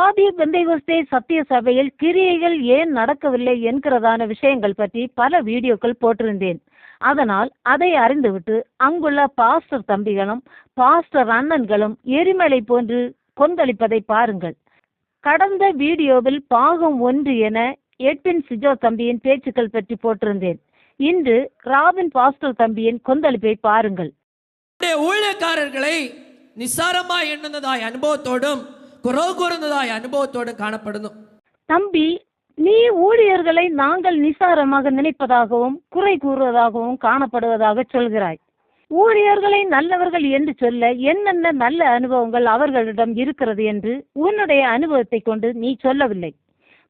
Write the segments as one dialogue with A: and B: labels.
A: ஆதி பெந்தைகோஸ்தே சத்திய சபையில் கிரியைகள் ஏன் நடக்கவில்லை என்கிறதான விஷயங்கள் பற்றி பல வீடியோக்கள் போட்டிருந்தேன். அதனால் அதை அறிந்துவிட்டு அங்குள்ள பாஸ்டர் தம்பிகளும் பாஸ்டர் அண்ணன்களும் எரிமலை போன்று கொந்தளிப்பதை பாருங்கள். கடந்த வீடியோவில் பாகம் ஒன்று என எட்வின் சிஜோ தம்பியின் பேச்சுக்கள் பற்றி போட்டிருந்தேன். இன்று ராபின் பாஸ்டர் தம்பியின் கொந்தளிப்பை பாருங்கள்.
B: ஊழியக்காரர்களை நிசாரமாய் எண்ணுனதாய் அனுபவத்தோடும் குறவு கூர்ந்ததாய் அனுபவத்தோடும் காணப்படணும்
A: தம்பி நீ ஊழியர்களை நாங்கள் நிசாரமாக நினைப்பதாகவும் குறை கூறுவதாகவும் காணப்படுவதாக சொல்கிறாய். ஊழியர்களை நல்லவர்கள் என்று சொல்ல என்னென்ன நல்ல அனுபவங்கள் அவர்களிடம் இருக்கிறது என்று உன்னுடைய அனுபவத்தை கொண்டு நீ சொல்லவில்லை.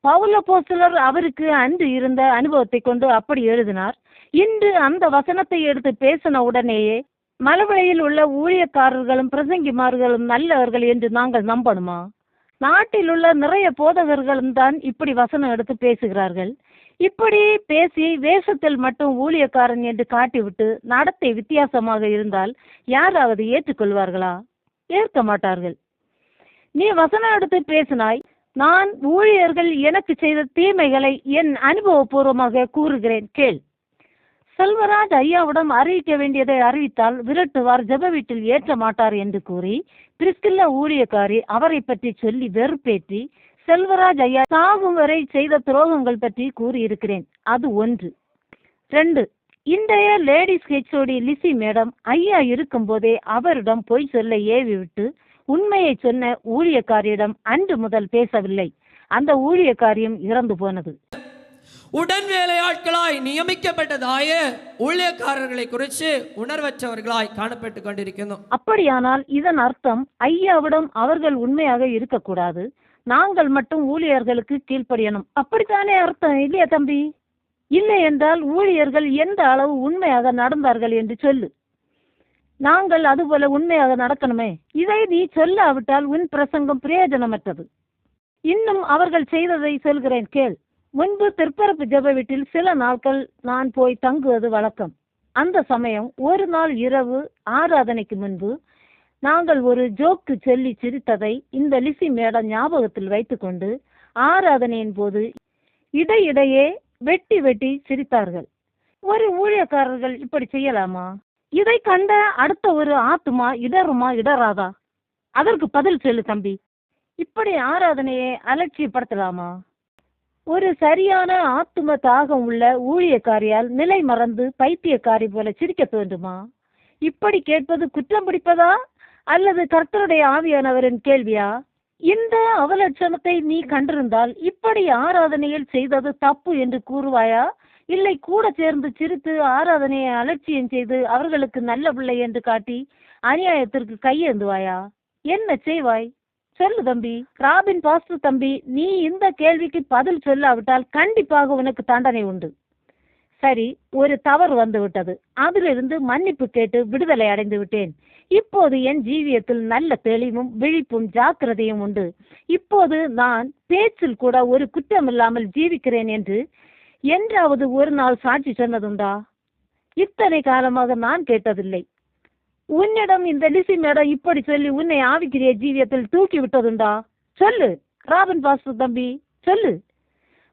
A: பவுல போஸ்டலர் அவருக்கு அன்று இருந்த அனுபவத்தை கொண்டு அப்படி எழுதினார் இன்று அந்த வசனத்தை எடுத்து பேசின உடனேயே மலவழியில் உள்ள ஊழியக்காரர்களும் பிரசங்கிமார்களும் நல்லவர்கள் என்று நாங்கள் நம்பணுமா? நாட்டில் உள்ள நிறைய போதகர்களும் தான் இப்படி வசனம் எடுத்து பேசுகிறார்கள். இப்படி பேசி வேஷத்தில் மட்டும் ஊழியக்காரன் என்று காட்டிவிட்டு நடத்தை வித்தியாசமாக இருந்தால் யாராவது ஏற்றுக்கொள்வார்களா? ஏற்க மாட்டார்கள். நீ வசனம் எடுத்து பேசினாய் நான் ஊழியர்கள் எனக்கு செய்த தீமைகளை என் அனுபவபூர்வமாக கூறுகிறேன் கேள். செல்வராஜ் ஐயாவிடம் அறிவிக்க வேண்டியதை அறிவித்தால் விரட்டுவார் ஜெப வீட்டில் ஏற்ற மாட்டார் என்று கூறி பிரிஸ்கில்ல ஊழியக்காரி அவரை பற்றி சொல்லி வெறுப்பேற்றி செல்வராஜ் ஐயா சாகும் வரை செய்த துரோகங்கள் பற்றி கூறியிருக்கிறேன். அது ஒன்று. ரெண்டு. இன்றைய லேடிஸ் ஹெச்ஓடி லிசி மேடம் ஐயா இருக்கும்போதே அவரிடம் பொய் சொல்ல ஏவி விட்டு உண்மையை சொன்ன ஊழியக்காரியிடம் அன்று முதல் பேசவில்லை. அந்த ஊழியக்காரியும் இறந்து போனது.
B: உடன் வேலையாட்களாய் நியமிக்கப்பட்டதாய ஊழியக்காரர்களை குறித்து உணர்வற்றவர்களாய் காணப்பட்டு கொண்டிருக்கிறோம்
A: அப்படியானால் இதன் அர்த்தம் ஐயாவிடம் அவர்கள் உண்மையாக இருக்கக்கூடாது. நாங்கள் மட்டும் ஊழியர்களுக்கு கீழ்ப்படியணும். அப்படித்தானே அர்த்தம் இல்லையா தம்பி? இல்லை என்றால் ஊழியர்கள் எந்த அளவு உண்மையாக நடந்தார்கள் என்று சொல்லு. நாங்கள் அதுபோல உண்மையாக நடக்கணுமே. இதை நீ சொல்லாவிட்டால் உன் பிரசங்கம் பிரயோஜனமற்றது. இன்னும் அவர்கள் செய்ததை சொல்கிறேன் கேள். முன்பு திருப்பரப்பு ஜெப வீட்டில் சில நாட்கள் நான் போய் தங்குவது வழக்கம். அந்த சமயம் ஒரு நாள் இரவு ஆராதனைக்கு முன்பு நாங்கள் ஒரு ஜோக்கு சொல்லி சிரித்ததை இந்த லிசி மேடம் ஞாபகத்தில் வைத்துக்கொண்டு ஆராதனையின் போது இடையிடையே வெட்டி வெட்டி சிரித்தார்கள். ஒரு ஊழியக்காரர்கள் இப்படி செய்யலாமா? இதை கண்ட அடுத்த ஒரு ஆத்துமா இடருமா இடராதா அதற்கு பதில் சொல்லு தம்பி. இப்படி ஆராதனையை அலட்சியப்படுத்தலாமா? ஒரு சரியான ஆத்தும தாகம் உள்ள ஊழியக்காரியால் நிலை மறந்து பைத்தியக்காரி போல சிரிக்க தோன்றுமா? இப்படி கேட்பது குற்றம் பிடிப்பதா? அல்லது கர்த்தருடைய ஆவியானவரின் கேள்வியா? இந்த அவலட்சணத்தை நீ கண்டிருந்தால் இப்படி ஆராதனையில் செய்தது தப்பு என்று கூறுவாயா? இல்லை கூட சேர்ந்து சிரித்து ஆராதனையை அலட்சியம் செய்து அவர்களுக்கு நல்ல பிள்ளை என்று காட்டி அநியாயத்திற்கு கையேந்துவாயா? என்ன செய்வாய்? சொல்லு தம்பி. ராபின் பாஸ்டர் தம்பி நீ இந்த கேள்விக்கு பதில் சொல்லாவிட்டால் கண்டிப்பாக உனக்கு தண்டனை உண்டு. சரி ஒரு தவறு வந்து விட்டது. அதிலிருந்து மன்னிப்பு கேட்டு விடுதலை அடைந்து விட்டேன். இப்போது என் ஜீவியத்தில் நல்ல தெளிவும் விழிப்பும் ஜாக்கிரதையும் உண்டு. இப்போது நான் பேச்சில் கூட ஒரு குற்றமில்லாமல் ஜீவிக்கிறேன் என்று என்றாவது ஒரு நாள் சாட்சி சொன்னதுண்டா? இத்தனை காலமாக நான் கேட்டதில்லை. உன்னிடம் இந்த லிசி மேடம் இப்படி சொல்லி உன்னை ஆவிக்கிரிய ஜீவியத்தில் தூக்கி விட்டதுண்டா? சொல்லு. ராபின் பாஸ்டர் தம்பி சொல்லு.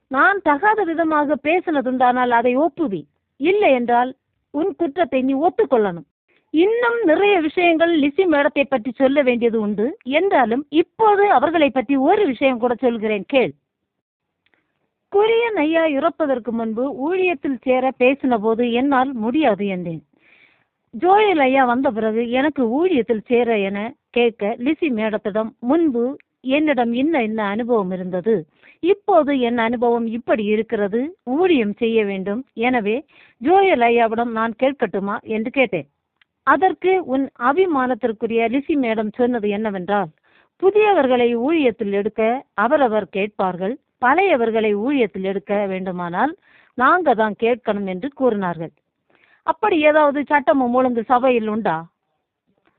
A: நான் தகாத விதமாக பேசினதுண்டானால் அதை ஒப்புவி. இல்லை என்றால் உன் குற்றத்தை நீ ஒத்துக்கொள்ளணும். இன்னும் நிறைய விஷயங்கள் லிசி மேடத்தை பற்றி சொல்ல வேண்டியது உண்டு. என்றாலும் இப்போது அவர்களை பற்றி ஒரு விஷயம் கூட சொல்கிறேன். கேள். குரியன் ஐயா இறப்பதற்கு முன்பு ஊழியத்தில் சேர பேசின போது என்னால் முடியாது என்றேன். ஜோயல் ஐயா வந்த பிறகு எனக்கு ஊழியத்தில் சேர என கேட்க லிசி மேடத்திடம் முன்பு என்னிடம் இன்ன இன்ன அனுபவம் இருந்தது. இப்போது என் அனுபவம் இப்படி இருக்கிறது. ஊழியம் செய்ய வேண்டும். எனவே ஜோயல் ஐயாவிடம் நான் கேட்கட்டுமா? என்று கேட்டேன். அதற்கு உன் அபிமானத்திற்குரிய லிசி மேடம் சொன்னது என்னவென்றால் புதியவர்களை ஊழியத்தில் எடுக்க அவரவர் கேட்பார்கள். பழையவர்களை ஊழியத்தில் எடுக்க வேண்டுமானால் நாங்க தான் கேட்கணும் என்று கூறினார்கள். அப்படி ஏதாவது சட்டமும் ஒழுங்கு சபையில் உண்டா?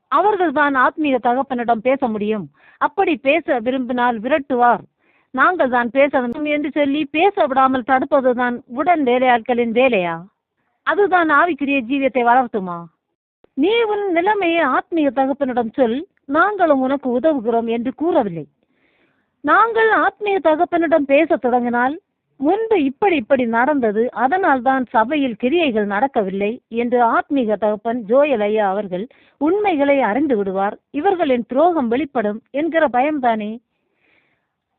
A: அவர்கள் தான் ஆத்மீக தகப்பனிடம் பேச முடியும். அப்படி பேச விரும்பினால் விரட்டுவார். நாங்கள் தான் பேச வேண்டும் என்று சொல்லி பேச விடாமல் தடுப்பதுதான் உடன் வேலையாட்களின் வேலையா? அதுதான் ஆவிக்குரிய ஜீவியத்தை வளர்த்துமா? நீ உன் நிலைமையை ஆத்மீக தகப்பனிடம் சொல். நாங்களும் உனக்கு உதவுகிறோம் என்று கூறவில்லை. நாங்கள் ஆத்மீக தகப்பனிடம் பேசத் தொடங்கினால் முன்பு இப்படி இப்படி நடந்தது அதனால் தான் சபையில் கிரியைகள் நடக்கவில்லை என்று ஆத்மீக தகப்பன் ஜோயல் ஐயா அவர்கள் உண்மைகளை அறிந்து விடுவார். இவர்களின் துரோகம் வெளிப்படும் என்கிற பயம்தானே?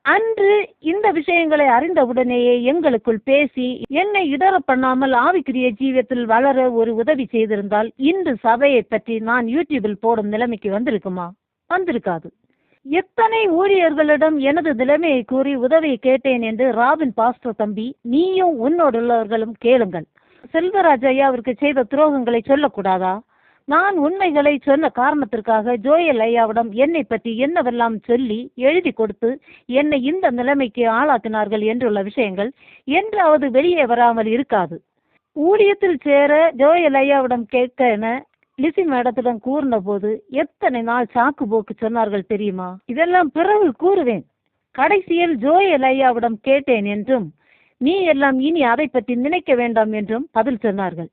A: அன்று இந்த விஷயங்களை அறிந்தவுடனேயே எங்களுக்குள் பேசி என்னை இடர பண்ணாமல் ஆவிக்குரிய ஜீவியத்தில் வளர ஒரு உதவி செய்திருந்தால் இன்று சபையை பற்றி நான் யூடியூபில் போடும் நிலைமைக்கு வந்திருக்குமா? வந்திருக்காது. எத்தனை ஊழியர்களிடம் எனது நிலைமையை கூறி உதவியை கேட்டேன் என்று ராபின் பாஸ்டர் தம்பி நீயும் உன்னோடுள்ளவர்களும் கேளுங்கள். செல்வராஜ் ஐயாவிற்கு செய்த துரோகங்களை சொல்லக்கூடாதா? நான் உண்மைகளை சொன்ன காரணத்திற்காக ஜோயல் ஐயாவிடம் என்னை பற்றி என்னவெல்லாம் சொல்லி எழுதி கொடுத்து என்னை இந்த நிலைமைக்கு ஆளாக்கினார்கள் என்றுள்ள விஷயங்கள் என்றாவது வெளியே வராமல் இருக்காது. ஊழியத்தில் சேர ஜோயல் ஐயாவிடம் கேட்க என லிசி மேடத்திடம் கூறின போது எத்தனை நாள் சாக்கு போக்கு சொன்னார்கள் தெரியுமா? இதெல்லாம் பிறகு கூறுவேன். கடைசியில் ஜோயல் ஐயாவிடம் கேட்டேன் என்றும் நீ எல்லாம் இனி அதை பற்றி நினைக்க வேண்டாம் என்றும் பதில் சொன்னார்கள்.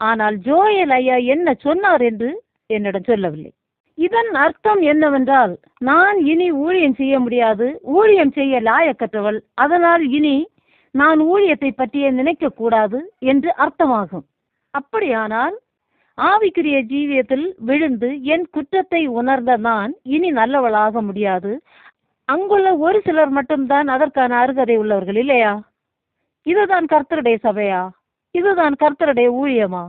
A: ஆனால் ஜோயல் ஐயா என்ன சொன்னார் என்று என்னிடம் சொல்லவில்லை. இதன் அர்த்தம் என்னவென்றால் நான் இனி ஊழியம் செய்ய முடியாது ஊழியம் செய்ய லாயக்கற்றவள் அதனால் இனி நான் ஊழியத்தை பற்றியே நினைக்க கூடாது என்று அர்த்தமாகும். அப்படியானால் ஆவிக்குரிய ஜீவியத்தில் விழுந்து என் குற்றத்தை உணர்ந்த நான் இனி நல்லவளாக முடியாது. அங்குள்ள ஒரு சிலர் மட்டும்தான் அதற்கான அருகதை உள்ளவர்கள் இல்லையா? இதுதான் கர்த்தருடைய சபையா? இதுதான் கர்த்தருடைய ஊழியமா?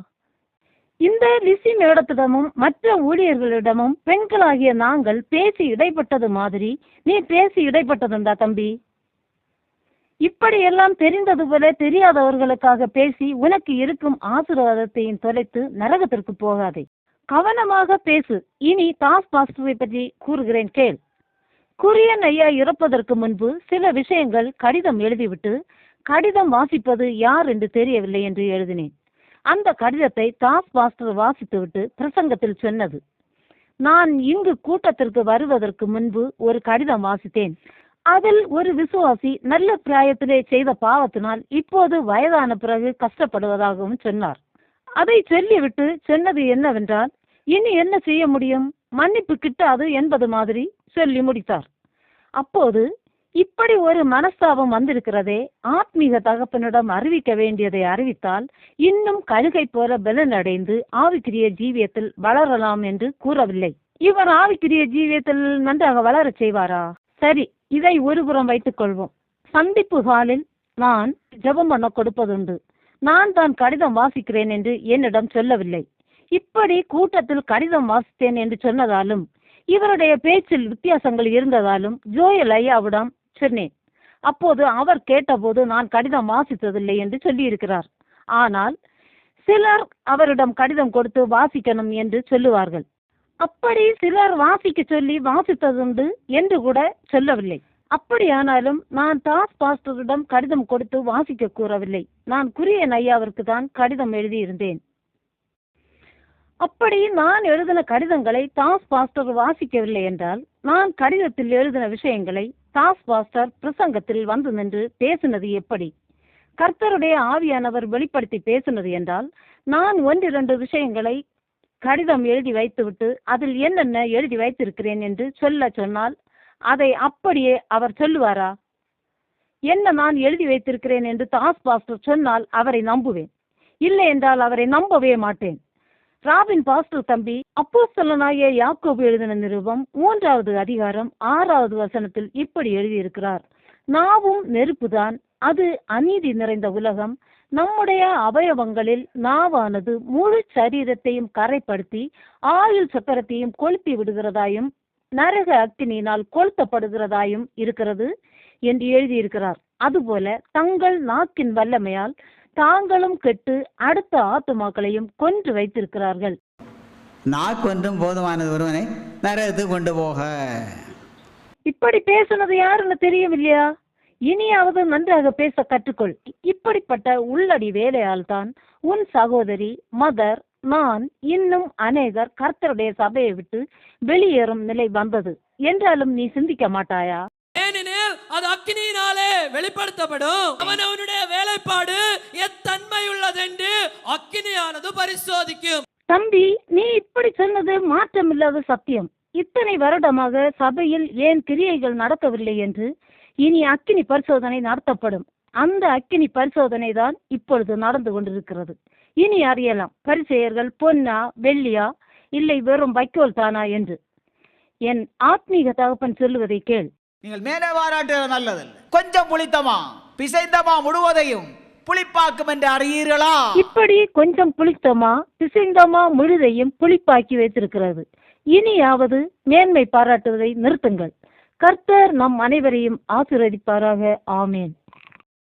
A: இந்த லிசி மேடத்திடமும் மற்ற ஊழியர்களிடமும் பெண்களாகிய நாங்கள் பேசி இடைப்பட்டது மாதிரி நீ பேசி இடைப்பட்டதுண்டா தம்பி? இப்படியெல்லாம் தெரிந்தது போல தெரியாதவர்களுக்காக பேசி உனக்கு இருக்கும் ஆசீர்வாதத்தையும் தொலைத்து நரகத்திற்கு போகாதே. கவனமாக பேசு. இனி தாஸ் பாஸ்டுவை பற்றி கூறுகிறேன் கேள். குரியன் ஐயா இறப்பதற்கு முன்பு சில விஷயங்கள் கடிதம் எழுதிவிட்டு கடிதம் வாசிப்பது யார் என்று தெரியவில்லை என்று எழுதினேன். அந்த கடிதத்தை தாஸ் பாஸ்டர் வாசித்துவிட்டு பிரசங்கத்தில் சொன்னது. நான் இங்கு கூட்டத்திற்கு வருவதற்கு முன்பு ஒரு கடிதம் வாசித்தேன். அதில் ஒரு விசுவாசி நல்ல பிராயத்திலே செய்த பாவத்தினால் இப்போது வயதான பிறகு கஷ்டப்படுவதாகவும் சொன்னார். அதை சொல்லிவிட்டு சொன்னது என்னவென்றால் இனி என்ன செய்ய முடியும்? மன்னிப்பு கிட்டாது என்பது மாதிரி சொல்லி முடித்தார். அப்போது இப்படி ஒரு மனஸ்தாபம் வந்திருக்கிறதே ஆத்மீக தகப்பனிடம் அறிவிக்க வேண்டியதை அறிவித்தால் இன்னும் கழுகை போல பலனடைந்து ஆவிக்குரிய ஜீவியத்தில் வளரலாம் என்று கூறவில்லை. இவர் ஆவிக்குரிய ஜீவியத்தில் நன்றாக வளரச் செய்வாரா? சரி இதை ஒருபுறம் வைத்துக் கொள்வோம். சந்திப்பு ஹாலில் நான் ஜெபம் பண்ண கொடுப்பதுண்டு. நான் தான் கடிதம் வாசிக்கிறேன் என்று என்னிடம் சொல்லவில்லை. இப்படி கூட்டத்தில் கடிதம் வாசித்தேன் என்று சொன்னதாலும் இவருடைய பேச்சில் வித்தியாசங்கள் இருந்ததாலும் ஜோயல் ஐயாவிடம் சொன்னேன். அப்போது அவர் கேட்டபோது நான் கடிதம் வாசித்ததில்லை என்று சொல்லியிருக்கிறார். ஆனால் சிலர் அவரிடம் கடிதம் கொடுத்து வாசிக்கணும் என்று சொல்லுவார்கள். அப்படி சிலர் வாசிக்க சொல்லி வாசித்ததுண்டு என்று கூட சொல்லவில்லை. அப்படியானாலும் நான் தாஸ் பாஸ்டரிடம் கடிதம் கொடுத்து வாசிக்க கூறவில்லை. நான் குரியன் ஐயாவிற்கு தான் கடிதம் எழுதியிருந்தேன். அப்படி நான் எழுதின கடிதங்களை தாஸ் பாஸ்டர் வாசிக்கவில்லை என்றால் நான் கடிதத்தில் எழுதின விஷயங்களை தாஸ் பாஸ்டர் பிரசங்கத்தில் வந்து நின்று பேசினது எப்படி? கர்த்தருடைய ஆவியானவர் வெளிப்படுத்தி பேசினது என்றால் நான் ஒன்றிரண்டு விஷயங்களை கடிதம் எழுதி வைத்துவிட்டு அதில் என்னென்ன எழுதி வைத்திருக்கிறேன் என்று சொல்ல சொன்னால் அதை அப்படியே அவர் சொல்லுவாரா? என்ன நான் எழுதி வைத்திருக்கிறேன் என்று தாஸ் பாஸ்டர் சொன்னால் அவரை நம்புவேன். இல்லை என்றால் அவரை நம்பவே மாட்டேன். ராபின் பாஸ்டர் தம்பி அப்போஸ்தலனாகிய யாக்கோபு எழுதின நிருபம் மூன்றாவது அதிகாரம் ஆறாவது வசனத்தில் இப்படி எழுதியிருக்கிறார். நாவும் நெருப்புதான் அது அநீதி நிறைந்த உலகம் நம்முடைய அவயவங்களில் நாவானது முழு சரீரத்தையும் கரைப்படுத்தி ஆயுள் சக்கரத்தையும் கொளுத்தி விடுகிறதாயும் நரக அக்கினியினால் கொளுத்தப்படுகிறதாயும் இருக்கிறது என்று எழுதியிருக்கிறார். அதுபோல தங்கள் நாக்கின் வல்லமையால் தாங்களும் கெட்டு அடுத்த ஆத்துமாக்களையும் கொன்று வைத்திருக்கிறார்கள்.
C: நாக்கொன்றும் போதுமானது ஒருவனை நரகத்துக்கு கொண்டு போக.
A: இப்படி பேசுனது யாருன்னு தெரியவில்லையா இனியாவது நன்றாக பேச கற்றுக்கொள். இப்படிப்பட்ட உள்ளடி வேலையால் தான் உன் சகோதரி மதர் நான் இன்னும் அநேகர் கர்த்தருடைய சபையை விட்டு வெளியேறும் நிலை வந்தது. என்றாலும் நீ சிந்திக்க மாட்டாயா?
B: ஏனெனில் அது அக்கினியினாலே வெளிப்படுத்தப்படும். அவன் அவனுடைய வேலைப்பாடு எத்தன்மையுள்ளதென்று அக்கினியானது பரிசோதிக்கும்.
A: தம்பி நீ இப்படி சொன்னது மாற்றமில்லாத சத்தியம். இத்தனை வருடமாக சபையில் ஏன் கிரியைகள் நடக்கவில்லை என்று இனி அக்கினி பரிசோதனை நடத்தப்படும். அந்த அக்கினி பரிசோதனை தான் இப்பொழுது நடந்து கொண்டிருக்கிறது. இனி அறியலாம் பரிசெயர்கள் பொன்னா வெள்ளியா இல்லை வெறும் வைக்கோல் தானா என்று. என் ஆத்மீக தகப்பன் சொல்லுவதை கேள்.
D: நீங்கள் மேலே பாராட்டுவது நல்லதல்ல. கொஞ்சம் புளித்தமா பிசைந்தமா முழுவதையும் புளிப்பாக்கும் என்று அறியீர்களா?
A: இப்படி கொஞ்சம் புளித்தமா பிசைந்தமா முழுதையும் புளிப்பாக்கி வைத்திருக்கிறது. இனியாவது மேன்மை பாராட்டுவதை நிறுத்துங்கள். கர்த்தர் நம் அனைவரையும் ஆசீர்வதிப்பாராக. ஆமேன்.